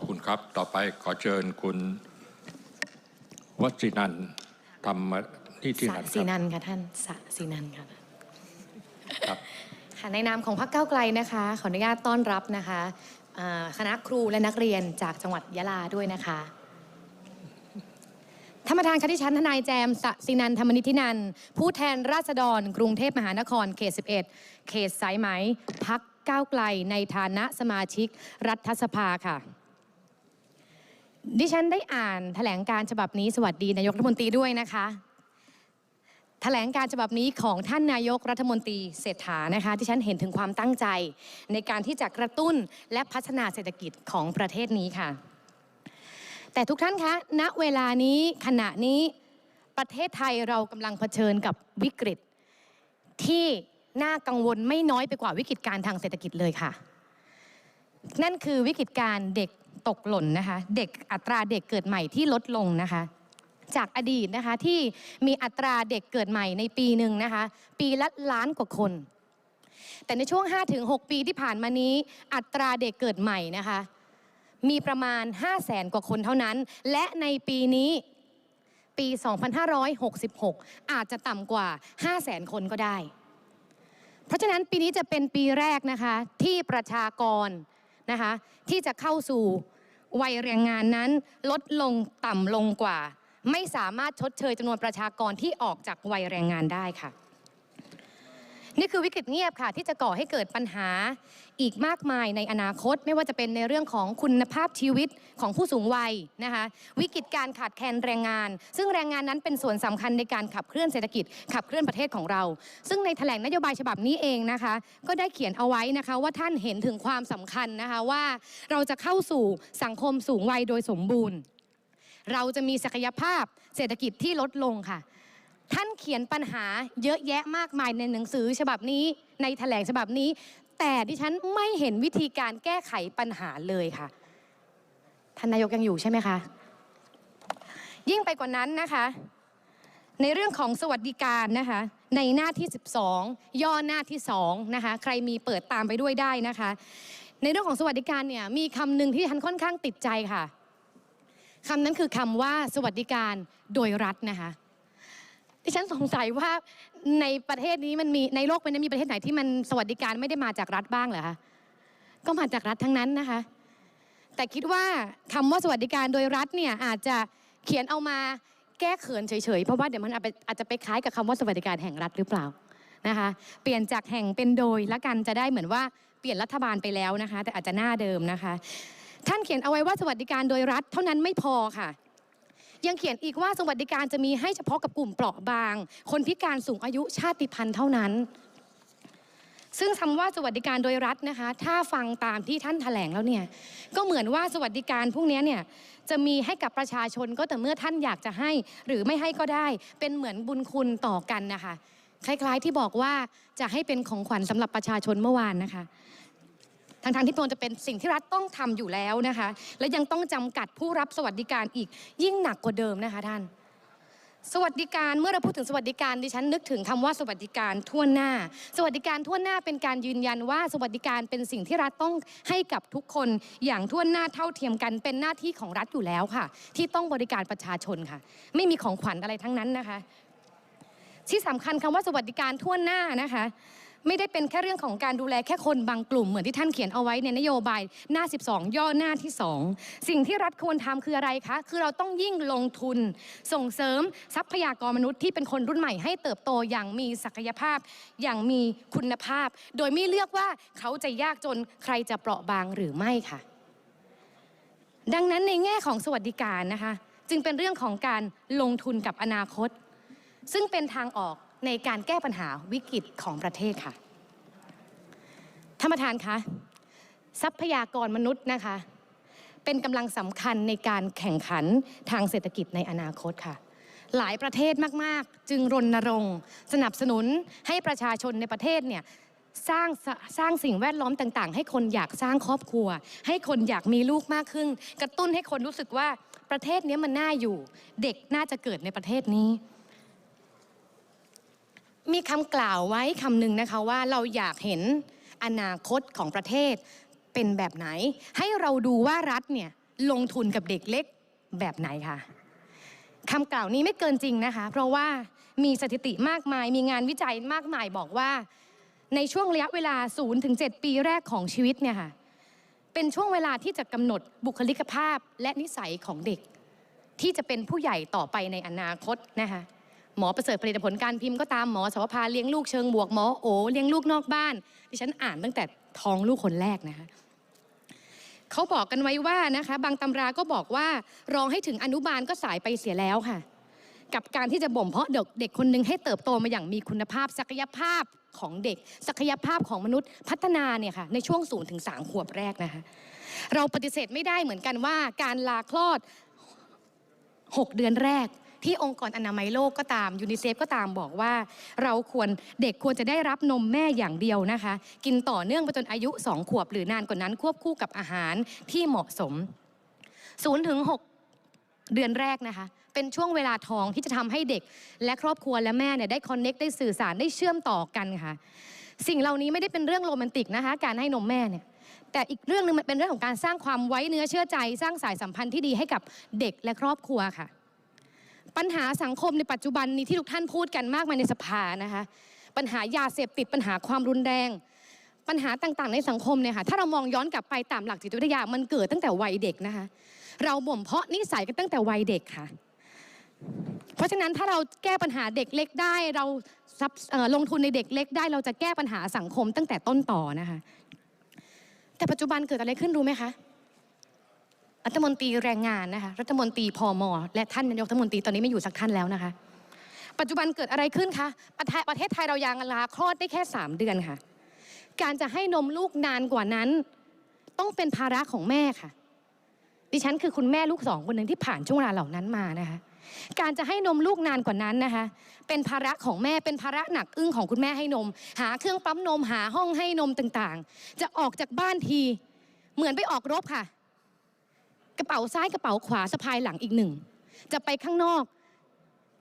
ขอบคุณครับ ต่อไปขอเชิญคุณวชินันท์ธรรมนิติสะนันท์คสีรับนันท์ค่ะท่านสะสีนันท์ค่ะครับค่ะในนามของพรรคก้าวไกลนะคะ ขออนุญาตต้อนรับนะคะอ่าคณะครูและนักเรียนจากจังหวัดยะลาด้วยนะคะท่านประธานคดิฉันทนายแจมสะสินันท์ธรรมนิธินันท์ผู้แทนราษฎร กรุงเทพมหานครเขต 11 เขตสายไหมพักก้าวไกลในฐานะสมาชิกรัฐสภาค่ะ ดิฉันได้อ่านแถลงการฉบับนี้สวัสดีนายกรัฐมนตรีด้วยนะคะ แถลงการฉบับนี้ของท่านนายกรัฐมนตรีเศรษฐานะคะที่ฉันเห็นถึงความตั้งใจ ในการที่จะกระตุ้นและพัฒนาเศรษฐกิจของประเทศนี้ค่ะ แต่ทุกท่านคะณเวลานี้ขณะนี้ประเทศไทยเรากำลังเผชิญกับวิกฤต ที่น่ากังวลไม่น้อยไปกว่าวิกฤตการทางเศรษฐกิจเลยค่ะ นั่นคือวิกฤตการเด็ก ตกหล่นนะคะ เด็กอัตราเด็กเกิดใหม่ที่ลดลงนะคะ จากอดีตนะคะที่มีอัตราเด็กเกิดใหม่ในปีหนึ่งนะคะ ปีละล้านกว่าคน แต่ในช่วง 5-6 ปีที่ผ่านมานี้ อัตราเด็กเกิดใหม่นะคะ มีประมาณ 5 0 0แสนกว่าคนเท่านั้น และในปีนี้ปี 2566 อาจจะต่ำกว่า 5 0 0แสนคนก็ได้ เพราะฉะนั้นปีนี้จะเป็นปีแรกนะคะที่ประชากร นะคะที่จะเข้าสู่วัยแรงงานนั้นลดลงต่ำลงกว่า ไม่สามารถชดเชยจำนวนประชากรที่ออกจากวัยแรงงานได้ค่ะ นี่คือวิกฤตเงียบค่ะ ที่จะก่อให้เกิดปัญหาอีกมากมายในอนาคต ไม่ว่าจะเป็นในเรื่องของคุณภาพชีวิตของผู้สูงวัยนะคะวิกฤตการขาดแคลนแรงงาน ซึ่งแรงงานนั้นเป็นส่วนสำคัญในการขับเคลื่อนเศรษฐกิจ ขับเคลื่อนประเทศของเรา ซึ่งในแถลงนโยบายฉบับนี้เองนะคะ ก็ได้เขียนเอาไว้นะคะว่าท่านเห็นถึงความสำคัญนะคะว่าเราจะเข้าสู่สังคมสูงวัยโดยสมบูรณ์เราจะมีศักยภาพเศรษฐกิจที่ลดลงค่ะ ท่านเขียนปัญหาเยอะแยะมากมายในหนังสือฉบับนี้ในแถลงฉบับนี้ แต่ดิฉันไม่เห็นวิธีการแก้ไขปัญหาเลยค่ะท่านนายกยังอยู่ใช่ไหมคะยิ่งไปกว่านั้นนะคะ ในเรื่องของสวัสดิการนะคะ ในหน้าที่ 12 ย่อหน้าที่2นะคะใครมีเปิดตามไปด้วยได้นะคะ ในเรื่องของสวัสดิการเนี่ยมีคำหนึ่งที่ฉันค่อนข้างติดใจค่ะคำนั้นคือคำว่าสวัสดิการโดยรัฐนะคะ ดิฉันสงสัยว่าในประเทศนี้มันมีในโลกมันมีประเทศไหนที่มันสวัสดิการไม่ได้มาจากรัฐบ้างเหรอคะก็มาจากรัฐทั้งนั้นนะคะ แต่คิดว่าคำว่าสวัสดิการโดยรัฐเนี่ยอาจจะเขียนเอามาแก้เขินเฉยๆ เพราะว่าเดี๋ยวมันอาจไปอาจจะไปคล้ายกับคำว่าสวัสดิการแห่งรัฐหรือเปล่านะคะ เปลี่ยนจากแห่งเป็นโดยละกันจะได้เหมือนว่าเปลี่ยนรัฐบาลไปแล้วนะคะ แต่อาจจะหน้าเดิมนะคะ ท่านเขียนเอาไว้ว่าสวัสดิการโดยรัฐเท่านั้นไม่พอค่ะ ยังเขียนอีกว่าสวัสดิการจะมีให้เฉพาะกับกลุ่มเปราะบาง คนพิการสูงอายุชาติพันธุ์เท่านั้นซึ่งคำว่าสวัสดิการโดยรัฐนะคะ ถ้าฟังตามที่ท่านแถลงแล้วเนี่ย ก็เหมือนว่าสวัสดิการพวกนี้เนี่ยจะมีให้กับประชาชนก็แต่เมื่อท่านอยากจะให้ หรือไม่ให้ก็ได้ เป็นเหมือนบุญคุณต่อกันนะคะ คล้ายๆที่บอกว่าจะให้เป็นของขวัญสำหรับประชาชนเมื่อวานนะคะ ทางทางๆที่ควรจะเป็นสิ่งที่รัฐต้องทำอยู่แล้วนะคะ และยังต้องจำกัดผู้รับสวัสดิการอีกยิ่งหนักกว่าเดิมนะคะท่าน สวัสดิการเมื่อเราพูดถึงสวัสดิการดิฉันนึกถึงคำว่าสวัสดิการทั่วหน้า สวัสดิการทั่วหน้าเป็นการยืนยันว่า สวัสดิการเป็นสิ่งที่รัฐต้องให้กับทุกคนอย่างทั่วหน้าเท่าเทียมกันเป็นหน้าที่ของรัฐอยู่แล้วค่ะ ที่ต้องบริการประชาชนค่ะ ไม่มีของขวัญอะไรทั้งนั้นนะคะ ที่สำคัญคำว่าสวัสดิการทั่วหน้านะคะ ไม่ได้เป็นแค่เรื่องของการดูแลแค่คนบางกลุ่มเหมือนที่ท่านเขียนเอาไว้ในนโยบายหน้า 12 ย่อหน้าที่ 2 สิ่งที่รัฐควรทำคืออะไรคะ คือเราต้องยิ่งลงทุน ส่งเสริมทรัพยากรมนุษย์ที่เป็นคนรุ่นใหม่ให้เติบโตอย่างมีศักยภาพ อย่างมีคุณภาพ โดยไม่เลือกว่าเขาจะยากจนใครจะเปราะบางหรือไม่ค่ะ ดังนั้นในแง่ของสวัสดิการนะคะ จึงเป็นเรื่องของการลงทุนกับอนาคต ซึ่งเป็นทางออก ในการแก้ปัญหาวิกฤตของประเทศค่ะท่านประธานคะทรัพยากรมนุษย์นะคะ เป็นกำลังสำคัญในการแข่งขันทางเศรษฐกิจในอนาคตค่ะ หลายประเทศมาก ๆ จึงรณรงค์ สนับสนุนให้ประชาชนในประเทศเนี่ยสร้างสสร้างสิ่งแวดล้อมต่างๆ ให้คนอยากสร้างครอบครัว ให้คนอยากมีลูกมากขึ้น กระตุ้นให้คนรู้สึกว่าประเทศนี้มันน่าอยู่ เด็กน่าจะเกิดในประเทศนี้ มีคำกล่าวไว้คำหนึ่งนะคะว่าเราอยากเห็นอนาคตของประเทศเป็นแบบไหน ให้เราดูว่ารัฐเนี่ยลงทุนกับเด็กเล็กแบบไหนคะคำกล่าวนี้ไม่เกินจริงนะคะ เพราะว่ามีสถิติมากมาย มีงานวิจัยมากมายบอกว่า ในช่วงระยะเวลา0ถึง7ปีแรกของชีวิตเนี่ยค่ะเป็นช่วงเวลาที่จะกำหนดบุคลิกภาพและนิสัยของเด็ก ที่จะเป็นผู้ใหญ่ต่อไปในอนาคตนะคะ หมอประเสริฐผลิตผลการพิมพ์ก็ตามหมอสวภาเลี้ยงลูกเชิงบวกหมอโอเลี้ยงลูกนอกบ้านดิฉันอ่านตั้งแต่ท้องลูกคนแรกนะคะเขาบอกกันไว้ว่านะคะ บางตำราก็บอกว่ารองให้ถึงอนุบาลก็สายไปเสียแล้วค่ะ กับการที่จะบ่มเพาะเด็กเด็กคนหนึ่งให้เติบโตมาอย่างมีคุณภาพ ศักยภาพของเด็ก ศักยภาพของมนุษย์พัฒนาเนี่ยค่ะในช่วง0ูนถึงสขวบแรกนะคะ เราปฏิเสธไม่ได้เหมือนกันว่าการลาคลอด 6 เดือนแรก ที่องค์กรอนามัยโลกก็ตามยูนิเซฟก็ตามบอกว่า เราควรเด็กควรจะได้รับนมแม่อย่างเดียวนะคะ กินต่อเนื่องไปจนอายุ 2 ขวบหรือนานกว่านั้นควบคู่กับอาหารที่เหมาะสม0ถึง6เดือนแรกนะคะเป็นช่วงเวลาทองที่จะทำให้เด็ก และครอบครัวและแม่เนี่ยได้คอนเน็กได้สื่อสารได้เชื่อมต่อกันค่ะ สิ่งเหล่านี้ไม่ได้เป็นเรื่องโรแมนติกนะคะ การให้นมแม่เนี่ยแต่อีกเรื่องหนึงมันเป็นเรื่องของการสร้างความไว้เนื้อเชื่อใจ สร้างสายสัมพันธ์ที่ดีให้กับเด็กและครอบครัวค่ะ ปัญหาสังคมในปัจจุบันนี้ที่ทุกท่านพูดกันมากมายในสภานะคะ ปัญหายาเสพติดปัญหาความรุนแรง ปัญหาต่างๆ ในสังคมเนี่ยค่ะถ้าเรามองย้อนกลับไปตามหลักจิตวิทยามันเกิดตั้งแต่วัยเด็กนะคะ เราบ่มเพาะนิสัยกันตั้งแต่วัยเด็กค่ะ เพราะฉะนั้นถ้าเราแก้ปัญหาเด็กเล็กได้เราลงทุนในเด็กเล็กได้ เราจะแก้ปัญหาสังคมตั้งแต่ต้นต่อนะคะ แต่ปัจจุบันเกิดอะไรขึ้นรู้ไหมคะ รัฐมนตรีแรงงานนะคะรัฐมนตรีพมอและท่านนายกรัฐมนตรีตอนนี้ไม่อยู่สักท่านแล้วนะคะ ปัจจุบันเกิดอะไรขึ้นคะประเทศประเทศไทยเรายังลาคลอดได้แค่ 3 เดือนค่ะ การจะให้นมลูกนานกว่านั้น ต้องเป็นภาระของแม่ค่ะ ดิฉันคือคุณแม่ลูกสองคนหนึ่งที่ผ่านช่วงเวลาเหล่านั้นมานะคะ การจะให้นมลูกนานกว่านั้นนะคะ เป็นภาระของแม่เป็นภาระหนักอึ้งของคุณแม่ให้นม หาเครื่องปั๊มนมหาห้องให้นมต่างๆ จะออกจากบ้านทีเหมือนไปออกรบค่ะ กระเป๋าซ้ายกระเป๋าขวาสะพายหลังอีกหนึ่ง จะไปข้างนอก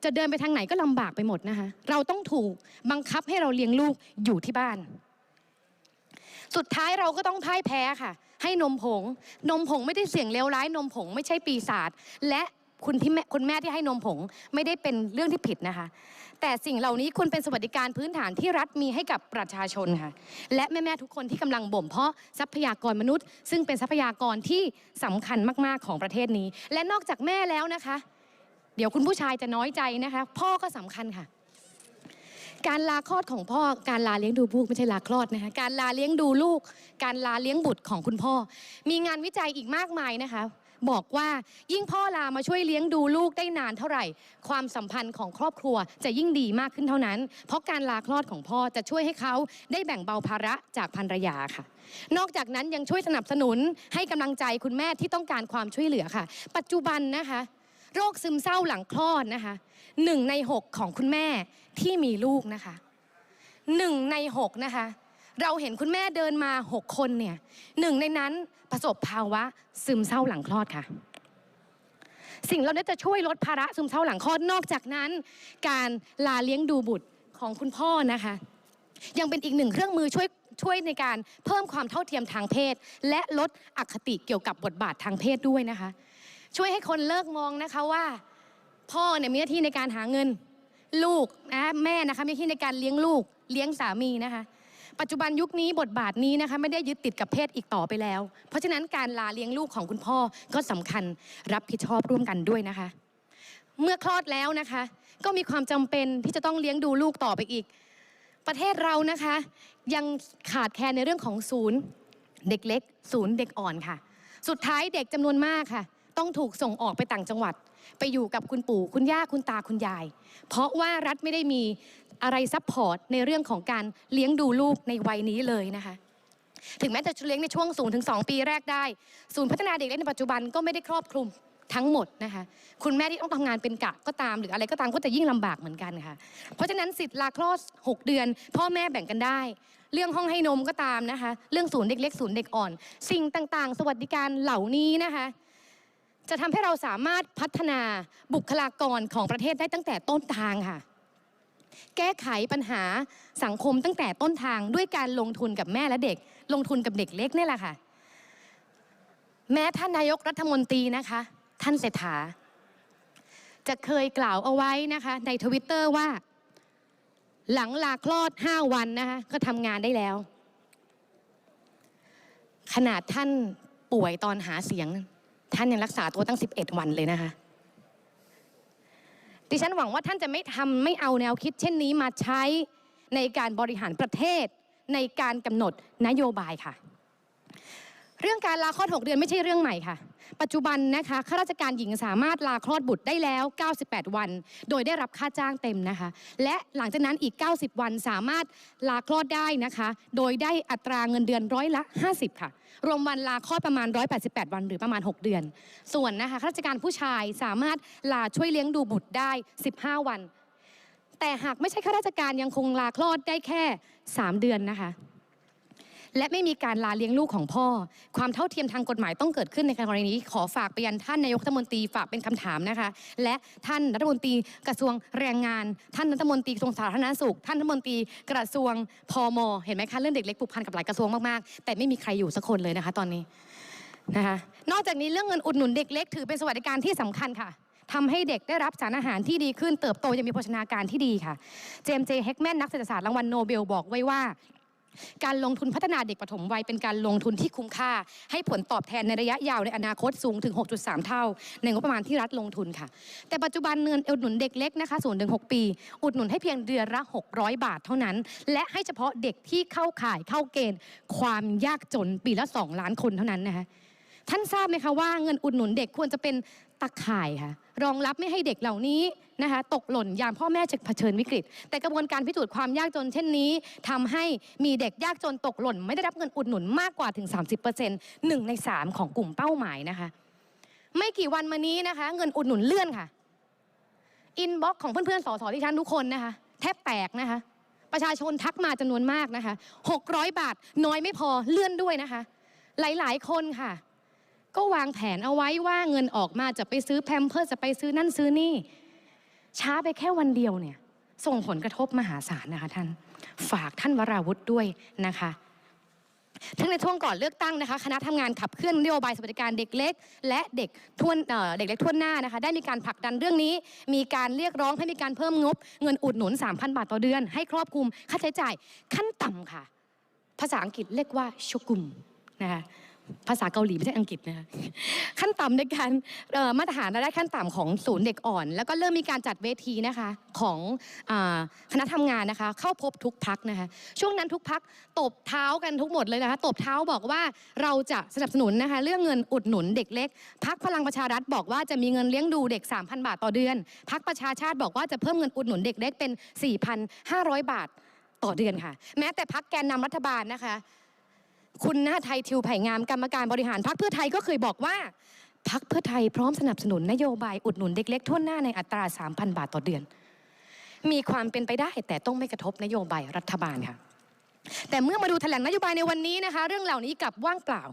จะเดินไปทางไหนก็ลำบากไปหมดนะคะ เราต้องถูกบังคับให้เราเลี้ยงลูกอยู่ที่บ้าน สุดท้ายเราก็ต้องพ่ายแพ้ค่ะ ให้นมผง นมผงไม่ได้เสี่ยงเลวร้าย นมผงไม่ใช่ปีศาจและ คุณที่แม่คุณแม่ที่ให้นมผง ไม่ได้เป็นเรื่องที่ผิดนะคะ แต่สิ่งเหล่านี้คุณเป็นสวัสดิการพื้นฐานที่รัฐมีให้กับประชาชนค่ะ และแม่ๆทุกคนที่กำลังบ่มเพาะทรัพยากรมนุษย์ ซึ่งเป็นทรัพยากรที่สำคัญมากๆของประเทศนี้ และนอกจากแม่แล้วนะคะ เดี๋ยวคุณผู้ชายจะน้อยใจนะคะ พ่อก็สำคัญค่ะการลาคลอดของพ่อ การลาเลี้ยงดูลูกไม่ใช่ลาคลอดนะคะการลาเลี้ยงดูลูก การลาเลี้ยงบุตรของคุณพ่อ มีงานวิจัยอีกมากมายนะคะ บอกว่ายิ่งพ่อลามาช่วยเลี้ยงดูลูกได้นานเท่าไหร่ ความสัมพันธ์ของครอบครัวจะยิ่งดีมากขึ้นเท่านั้น เพราะการลาคลอดของพ่อจะช่วยให้เขาได้แบ่งเบาภาระจากภรรยาค่ะ นอกจากนั้นยังช่วยสนับสนุนให้กำลังใจคุณแม่ที่ต้องการความช่วยเหลือค่ะ ปัจจุบันนะคะโรคซึมเศร้าหลังคลอดนะคะหนึ่งในหกของคุณแม่ที่มีลูกนะคะหนึ่งในหกนะคะ เราเห็นคุณแม่เดินมาหกคนเนี่ยหนึ่งในนั้นประสบภาวะซึมเศร้าหลังคลอดค่ะ สิ่งเหล่านี้จะช่วยลดภาระซึมเศร้าหลังคลอดนอกจากนั้น การลาเลี้ยงดูบุตรของคุณพ่อนะคะ ยังเป็นอีกหนึ่งเครื่องมือช่วยช่วยในการเพิ่มความเท่าเทียมทางเพศ และลดอคติเกี่ยวกับบทบาททางเพศด้วยนะคะ ช่วยให้คนเลิกมองนะคะว่า พ่อเนี่ยมีหน้าที่ในการหาเงิน ลูกนะแม่นะคะมีหน้าที่ในการเลี้ยงลูกเลี้ยงสามีนะคะ ปัจจุบันยุคนี้บทบาทนี้นะคะไม่ได้ยึดติดกับเพศอีกต่อไปแล้ว เพราะฉะนั้นการลาเลี้ยงลูกของคุณพ่อก็สำคัญรับผิดชอบร่วมกันด้วยนะคะ เมื่อคลอดแล้วนะคะ ก็มีความจำเป็นที่จะต้องเลี้ยงดูลูกต่อไปอีก ประเทศเรานะคะ ยังขาดแคลนในเรื่องของศูนย์ เด็กเล็ก ศูนย์เด็กอ่อนค่ะ สุดท้ายเด็กจำนวนมากค่ะ ต้องถูกส่งออกไปต่างจังหวัด ไปอยู่กับคุณปู่คุณย่าคุณตาคุณยาย เพราะว่ารัฐไม่ได้มีอะไรซัพพอร์ตในเรื่องของการเลี้ยงดูลูกในวัยนี้เลยนะคะ ถึงแม้จะเลี้ยงในช่วง0ูนถึงสปีแรกได้ ศูนย์พัฒนาเด็กเล็กในปัจจุบันก็ไม่ได้ครอบคลุมทั้งหมดนะคะคุณแม่ที่ต้องทำงานเป็นกะก็ตาม หรืออะไรก็ตามก็จะยิ่งลำบากเหมือนกันค่ะ เพราะฉะนั้นสิทธิ์ลาคลอด 6 เดือน พ่อแม่แบ่งกันได้ เรื่องห้องให้นมก็ตามนะคะ เรื่องศูนย์เด็กเล็กศูนย์เด็กอ่อน สิ่งต่างๆ สวัสดิการเหล่านี้นะคะ จะทำให้เราสามารถพัฒนาบุคลากรของประเทศได้ตั้งแต่ต้นทางค่ะ แก้ไขปัญหาสังคมตั้งแต่ต้นทางด้วยการลงทุนกับแม่และเด็ก ลงทุนกับเด็กเล็กนี่แหละค่ะ แม้ท่านนายกรัฐมนตรีนะคะ ท่านเศรษฐา จะเคยกล่าวเอาไว้นะคะ ในทวิตเตอร์ว่า หลังลาคลอด 5 วันนะคะก็ทำงานได้แล้ว ขนาดท่านป่วยตอนหาเสียง ท่านยังรักษาตัวตั้ง 11 วันเลยนะคะ ดิฉันหวังว่าท่านจะไม่ทำไม่เอาแนวคิดเช่นนี้มาใช้ในการบริหารประเทศ ในการกำหนดนโยบายค่ะ เรื่องการลาคลอด6เดือนไม่ใช่เรื่องใหม่ค่ะ ปัจจุบันนะคะข้าราชการหญิงสามารถลาคลอดบุตรได้แล้ว 98 วัน โดยได้รับค่าจ้างเต็มนะคะ และหลังจากนั้นอีก 90 วันสามารถลาคลอดได้นะคะ โดยได้อัตราเงินเดือนร้อยละ 50 ค่ะ รวมวันลาคลอดประมาณ 188 วัน หรือประมาณ 6 เดือน ส่วนนะคะข้าราชการผู้ชายสามารถลาช่วยเลี้ยงดูบุตรได้ 15 วัน แต่หากไม่ใช่ข้าราชการยังคงลาคลอดได้แค่ 3 เดือนนะคะ และไม่มีการลาเลี้ยงลูกของพ่อ ความเท่าเทียมทางกฎหมายต้องเกิดขึ้นในกรณีนี้ขอฝากไปยันท่านนายกรัฐมนตรีฝากเป็นคำถามนะคะ และท่านรัฐมนตรีกระทรวงแรงงาน ท่านรัฐมนตรีกระทรวงสาธารณสุข ท่านรัฐมนตรีกระทรวงพมเห็นไหมคะเรื่องเด็กเล็กผูกพันกับหลายกระทรวงมากๆแต่ไม่มีใครอยู่สักคนเลยนะคะ ตอนนี้นะคะ นอกจากนี้เรื่องเงินอุดหนุนเด็กเล็กถือเป็นสวัสดิการที่สำคัญค่ะทำให้เด็กได้รับสารอาหารที่ดีขึ้นเติบโตยังมีโภชนาการที่ดีค่ะ เจมส์เจเฮกแมนนักเศรษฐศาสตร์รางวัลโนเบลบอกไว้ว่า การลงทุนพัฒนาเด็กปฐมวัยเป็นการลงทุนที่คุ้มค่า ให้ผลตอบแทนในระยะยาวในอนาคตสูงถึง 6.3 เท่า ในงบประมาณที่รัฐลงทุนค่ะ แต่ปัจจุบันเงินอุดหนุนเด็กเล็กนะคะ0ูนถึง6ปี อุดหนุนให้เพียงเดือนละ 600 บาทเท่านั้น และให้เฉพาะเด็กที่เข้าข่ายเข้าเกณฑ์ ความยากจนปีละ 2 ล้านคนเท่านั้นนะคะท่านทราบไหมคะว่าเงินอุดหนุนเด็กควรจะเป็นตะข่ายค่ะ รองรับไม่ให้เด็กเหล่านี้นะคะตกหล่นยามพ่อแม่จะเผชิญวิกฤต แต่กระบวนการพิสูจน์ความยากจนเช่นนี้ทำให้มีเด็กยากจนตกหล่น ไม่ได้รับเงินอุดหนุนมากกว่าถึง 30%หนึ่งใน 3 ของกลุ่มเป้าหมายนะคะ ไม่กี่วันมานี้นะคะ เงินอุดหนุนเลื่อนค่ะอินบ็อกของเพื่อนๆสสที่ฉันทุกคนนะคะ แทบแตกนะคะ ประชาชนทักมาจำนวนมากนะคะ 600 บาทน้อยไม่พอเลื่อนด้วยนะคะ หลายๆ คนค่ะ ก็วางแผนเอาไว้ว่าเงินออกมาจะไปซื้อแพมเพิร์จะไปซื้อนั่นซื้อนี่ ช้าไปแค่วันเดียวเนี่ย ส่งผลกระทบมหาศาลนะคะท่าน ฝากท่านวราวุธด้วยนะคะทั้งในช่วงก่อนเลือกตั้งนะคะคณะทำงานขับเคลื่อนนโยบายสวัสดิการเด็กเล็ก และเด็กทวนเเด็กเล็กทั่วหน้านะคะ ได้มีการผลักดันเรื่องนี้ มีการเรียกร้องให้มีการเพิ่มงบ เงินอุดหนุน 3,000 บาทต่อเดือน ให้ครอบคลุมค่าใช้จ่ายขั้นต่ำค่ะ ภาษาอังกฤษเรียกว่าชกุมนะคะ ภาษาเกาหลีไม่ใช่อังกฤษนะคะขั้นต่ำในการมาตรฐานรายได้ขั้นต่ำของศูนย์เด็กอ่อน แล้วก็เริ่มมีการจัดเวทีนะคะของคณะทำงานนะคะ เข้าพบทุกพักนะคะ ช่วงนั้นทุกพักตบเท้ากันทุกหมดเลยนะคะตบเท้าบอกว่าเราจะสนับสนุนนะคะเรื่องเงินอุดหนุนเด็กเล็กพักพลังประชารัฐบอกว่าจะมีเงินเลี้ยงดูเด็ก 3,000 บาทต่อเดือนพักประชาชาติบอกว่าจะเพิ่มเงินอุดหนุนเด็กเล็กเป็น 4,500 บาทต่อเดือนค่ะ แม้แต่พักแกนนำรัฐบาลนะคะ คุณหน้าไทยทิวไผ่งามกรรมการบริหารพรรคเพื่อไทยก็เคยบอกว่าพรรคเพื่อไทยพร้อมสนับสนุนนโยบายอุดหนุนเด็กเล็กทั่วหน้าในอัตรา 3,000 บาทต่อเดือน มีความเป็นไปได้แต่ต้องไม่กระทบนโยบายรัฐบาลค่ะ แต่เมื่อมาดูแถลงนโยบายในวันนี้นะคะ เรื่องเหล่านี้กลับว่างเปล่า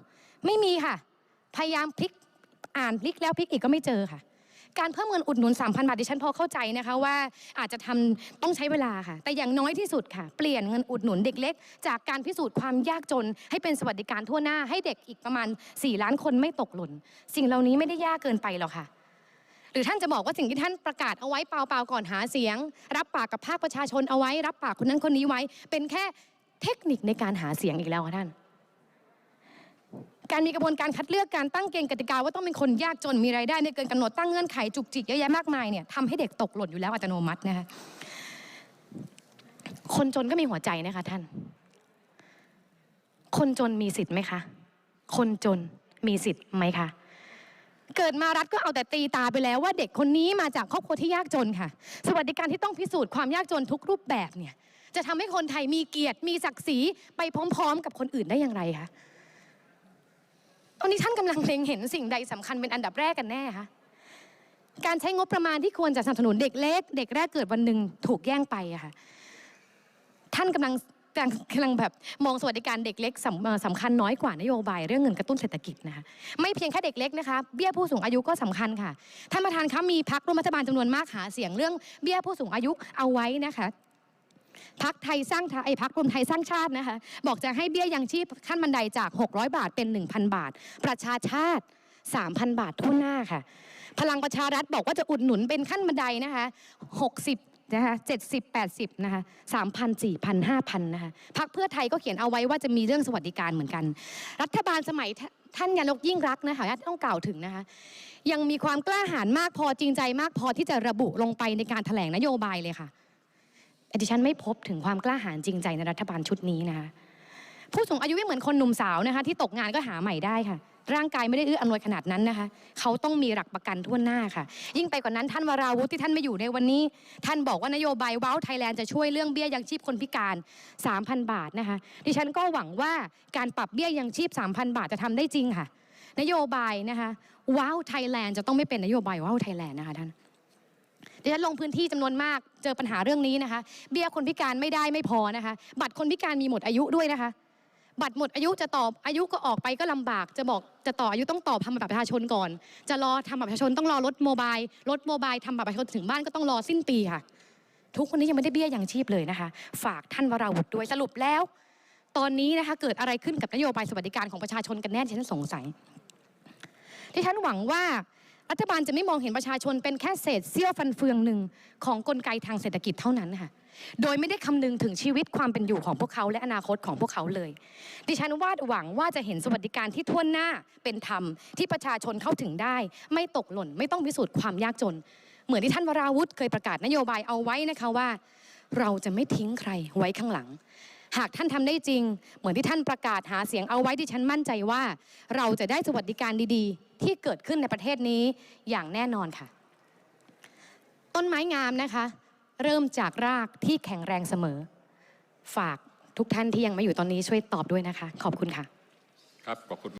ไม่มีค่ะ พยายามพลิกอ่านพลิกแล้วพลิกอีกก็ไม่เจอค่ะ การเพิ่มเงินอุดหนุน 3,000 บาทดิฉันพอเข้าใจนะคะว่าอาจจะทำต้องใช้เวลาค่ะ แต่อย่างน้อยที่สุดค่ะ เปลี่ยนเงินอุดหนุนเด็กเล็ก จากการพิสูจน์ความยากจน ให้เป็นสวัสดิการทั่วหน้าให้เด็กอีกประมาณ 4 ล้านคนไม่ตกหล่น สิ่งเหล่านี้ไม่ได้ยากเกินไปหรอกค่ะ หรือท่านจะบอกว่าสิ่งที่ท่านประกาศเอาไว้เปล่าๆก่อนหาเสียง รับปากกับภาคประชาชนเอาไว้ รับปากคนนั้นคนนี้ไว้ เป็นแค่เทคนิคในการหาเสียงอีกแล้วค่ะท่าน การมีกระบวนการคัดเลือกการตั้งเกณฑ์กติกาว่าต้องเป็นคนยากจนมีรายได้ในเกินกำหนดตั้งเงื่อนไขจุกจิกเยอะแยะมากมายเนี่ยทำให้เด็กตกหล่นอยู่แล้วอัตโนมัตินะคะคนจนก็มีหัวใจนะคะท่าน คนจนมีสิทธิ์ไหมคะ คนจนมีสิทธิ์ไหมคะเกิดมารัฐก็เอาแต่ตีตาไปแล้วว่าเด็กคนนี้มาจากครอบครัวที่ยากจนค่ะ สวัสดิการที่ต้องพิสูจน์ความยากจนทุกรูปแบบเนี่ย จะทำให้คนไทยมีเกียรติมีศักดิ์ศรีไปพร้อม ๆ กับคนอื่นได้อย่างไรคะ ตอนนี้ท่านกำลังเล็งเห็นสิ่งใดสำคัญเป็นอันดับแรกกันแน่คะการใช้งบประมาณที่ควรจะสนับสนุนเด็กเล็ก เด็กแรกเกิดวันหนึ่งถูกแย่งไปอะค่ะท่านกำลังกำลังกำลังแบบมองสวัสดิการเด็กเล็กสำสำคัญน้อยกว่านโยบายเรื่องเงินกระตุ้นเศรษฐกิจนะคะไม่เพียงแค่เด็กเล็กนะคะเบี้ยผู้สูงอายุก็สำคัญค่ะท่านประธานคะมีพักร่วมรัฐบาลจำนวนมากหาเสียงเรื่องเบี้ยผู้สูงอายุเอาไว้นะคะ พักไทยสร้างไทยไอ้พักรวมไทยสร้างชาตินะคะบอกจะให้เบี้ยยังชีพขั้นบันไดจาก 600 บาทเป็น 1,000 บาท ประชาชาติ 3,000 บาททั่วหน้าค่ะ พลังประชารัฐบอกว่าจะอุดหนุนเป็นขั้นบันไดนะคะ60นะคะ70 80นะคะ3,000 4,000 5,000นะคะพักเพื่อไทยก็เขียนเอาไว้ว่าจะมีเรื่องสวัสดิการเหมือนกัน รัฐบาลสมัยท่านยานกยิ่งรักนะคะต้องกล่าวถึงนะคะ ยังมีความกล้าหาญมากพอจริงใจมากพอที่จะระบุลงไปในการแถลงนโยบายเลยค่ะ ดิฉันไม่พบถึงความกล้าหาญจริงใจในรัฐบาลชุดนี้นะคะผู้สูงอายุไม่เหมือนคนหนุ่มสาวนะคะที่ตกงานก็หาใหม่ได้ค่ะ ร่างกายไม่ได้เอื้ออำนวยขนาดนั้นนะคะ เขาต้องมีหลักประกันทั่วหน้าค่ะ ยิ่งไปกว่านั้นท่านวราวุฒิที่ท่านไม่อยู่ในวันนี้ ท่านบอกว่านโยบายว้าวไทยแลนด์จะช่วยเรื่องเบี้ยยังชีพคนพิการ 3,000 บาทนะคะ ดิฉันก็หวังว่าการปรับเบี้ยยังชีพ 3,000 บาทจะทำได้จริงค่ะ นโยบายนะคะว้าวไทยแลนด์จะต้องไม่เป็นนโยบายว้าวไทยแลนด์นะคะท่าน ดิฉันลงพื้นที่จำนวนมากเจอปัญหาเรื่องนี้นะคะ เบี้ยคนพิการไม่ได้ไม่พอนะคะ บัตรคนพิการมีหมดอายุด้วยนะคะ บัตรหมดอายุจะต่ออายุก็ออกไปก็ลำบาก จะบอกจะต่ออายุต้องต่อทำบัตรประชาชนก่อน จะรอทำบัตรประชาชนต้องรอรถโมบายรถโมบายทำบัตรประชาชนถึงบ้านก็ต้องรอสิ้นปีค่ะ ทุกคนนี้ยังไม่ได้เบี้ยยังชีพเลยนะคะ ฝากท่านวราวุฒิด้วยสรุปแล้ว ตอนนี้นะคะเกิดอะไรขึ้นกับนโยบายสวัสดิการของประชาชนกันแน่ที่ฉันสงสัยที่ฉันหวังว่า รัฐบาลจะไม่มองเห็นประชาชนเป็นแค่เศษเสี้ยวฟันเฟืองหนึ่งของกลไกทางเศรษฐกิจเท่านั้นค่ะ โดยไม่ได้คำนึงถึงชีวิตความเป็นอยู่ของพวกเขาและอนาคตของพวกเขาเลย ดิฉันวาดหวังว่าจะเห็นสวัสดิการที่ทั่วหน้าเป็นธรรมที่ประชาชนเข้าถึงได้ ไม่ตกหล่นไม่ต้องพิสูจน์ความยากจน เหมือนที่ท่านวราวุธเคยประกาศนโยบายเอาไว้นะคะว่า เราจะไม่ทิ้งใครไว้ข้างหลังหากท่านทำได้จริง เหมือนที่ท่านประกาศหาเสียงเอาไว้ที่ฉันมั่นใจว่า เราจะได้สวัสดิการดี ที่เกิดขึ้นในประเทศนี้อย่างแน่นอนค่ะ ต้นไม้งามนะคะ เริ่มจากรากที่แข็งแรงเสมอ ฝากทุกท่านที่ยังไม่อยู่ตอนนี้ช่วยตอบด้วยนะคะ ขอบคุณค่ะ ครับขอบคุณ